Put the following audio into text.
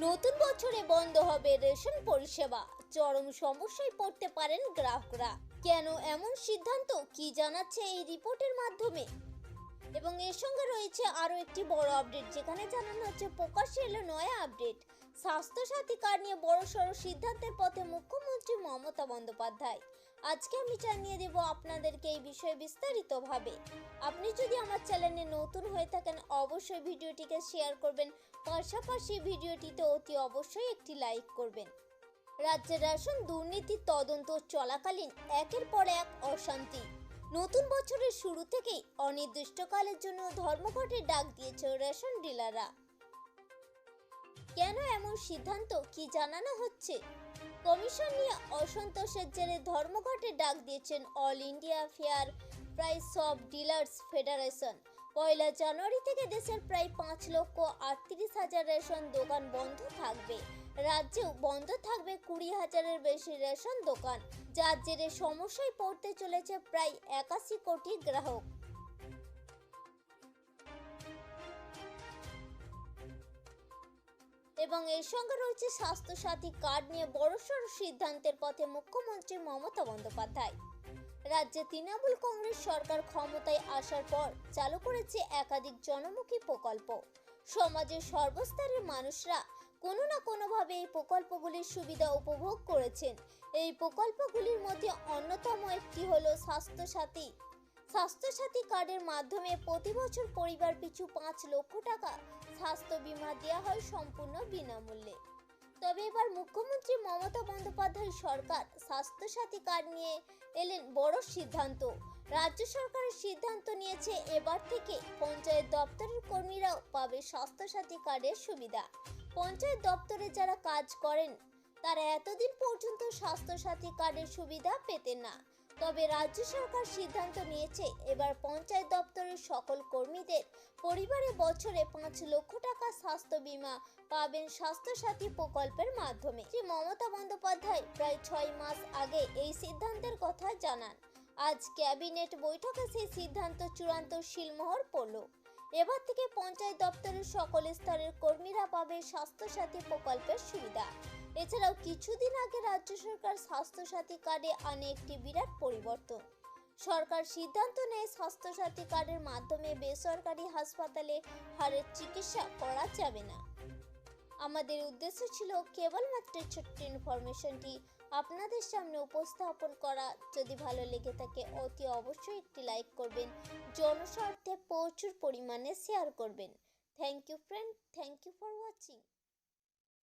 নতুন বছরে বন্ধ হবে রেশন পরিষেবা। চরম সমস্যায় পড়তে পারেন গ্রাহকরা। কেন এমন সিদ্ধান্ত কি জানাচ্ছে এই রিপোর্টের মাধ্যমে? এবং এর সঙ্গে রয়েছে আরও একটি বড় আপডেট, যেখানে জানানো হচ্ছে প্রকাশ্যে এলো নয়া আপডেট। স্বাস্থ্যসাথী কার্ড নিয়ে বড় সড়ো সিদ্ধান্তের পথে মুখ্যমন্ত্রী মমতা বন্দ্যোপাধ্যায়। আজকে আমি জানিয়ে দেব আপনাদেরকে এই বিষয়ে বিস্তারিতভাবে। আপনি যদি আমার চ্যানেলে নতুন হয়ে থাকেন, অবশ্যই ভিডিওটিকে শেয়ার করবেন। পাশাপাশি ভিডিওটিতে অতি অবশ্যই একটি লাইক করবেন। রাজ্যের রেশন দুর্নীতির তদন্ত চলাকালীন একের পর এক অশান্তি। নতুন বছরের শুরু থেকেই অনির্দিষ্টকালের জন্য ধর্মঘটের ডাক দিয়েছে রেশন ডিলাররা। কেন এমন সিদ্ধান্ত, কি জানানো হচ্ছে? কমিশন নিয়ে অসন্তোষের জেরে ধর্মঘটে ডাক দিয়েছেন All India fair price of dealers federation. পয়লা জানুয়ারি থেকে দেশের প্রায় পাঁচ লক্ষ আটত্রিশ হাজার রেশন দোকান বন্ধ থাকবে। রাজ্যেও বন্ধ থাকবে কুড়ি হাজারের বেশি রেশন দোকান, যার জেরে সমস্যায় পড়তে চলেছে প্রায় একাশি কোটি গ্রাহক। এবং এর সঙ্গে রয়েছে স্বাস্থ্যসাথী কার্ড নিয়ে বড়সড় সিদ্ধান্তের পথে মুখ্যমন্ত্রী মমতা বন্দ্যোপাধ্যায়। রাজ্যে তৃণমূল কংগ্রেস সরকার ক্ষমতায় আসার পর চালু করেছে একাধিক জনমুখী প্রকল্প। সমাজের সর্বস্তরের মানুষরা কোনো না কোনোভাবে এই প্রকল্পগুলির সুবিধা উপভোগ করেছেন। এই প্রকল্পগুলির মধ্যে অন্যতম একটি হলো স্বাস্থ্যসাথী স্বাস্থ্যসাথী কার্ডের মাধ্যমে প্রতি বছর পরিবার পিছু পাঁচ লক্ষ টাকা স্বাস্থ্য বীমা দেওয়া হয় সম্পূর্ণ বিনামূল্যে। তবে এবার মুখ্যমন্ত্রী মমতা বন্দ্যোপাধ্যায় সরকার স্বাস্থ্যসাথী কার্ড নিয়ে এলেন বড় সিদ্ধান্ত। রাজ্য সরকারের সিদ্ধান্ত নিয়েছে এবার থেকে পঞ্চায়েত দপ্তরের কর্মীরাও পাবে স্বাস্থ্যসাথী কার্ডের সুবিধা। পঞ্চায়েত দপ্তরে যারা কাজ করেন, তারা এতদিন পর্যন্ত স্বাস্থ্যসাথী কার্ডের সুবিধা পেতেন না। তবে রাজ্য সরকার সিদ্ধান্ত নিয়েছে এবার পঞ্চায়েত দপ্তরের সকল কর্মীদের পরিবারে বছরে পাঁচ লক্ষ টাকা স্বাস্থ্য বীমা পাবেন স্বাস্থ্যসাথী প্রকল্পের মাধ্যমে। শ্রী মমতা বন্দ্যোপাধ্যায় প্রায় ছয় মাস আগে এই সিদ্ধান্তের কথা জানান। আজ ক্যাবিনেট বৈঠকে সেই সিদ্ধান্ত চূড়ান্ত শিলমোহর পড়ল। এবার থেকে পঞ্চায়েত দপ্তরের সকল স্তরের কর্মীরা পাবে স্বাস্থ্যসাথী প্রকল্পের সুবিধা। এছাড়াও কিছুদিন আগে রাজ্য সরকার স্বাস্থ্যসাথী কার্ডে আনে একটি বিরাট পরিবর্তন। সরকার সিদ্ধান্ত নেয় স্বাস্থ্যসাথী কার্ডের মাধ্যমে বেসরকারি হাসপাতালে হাড়ের চিকিৎসা করা যাবে না। আমাদের উদ্দেশ্য ছিল কেবলমাত্র ছোট্ট ইনফরমেশনটি আপনাদের সামনে উপস্থাপন করা। যদি ভালো লেগে থাকে, অতি অবশ্যই একটি লাইক করবেন। জনস্বার্থে প্রচুর পরিমাণে শেয়ার করবেন। Thank you, friend. Thank you for watching.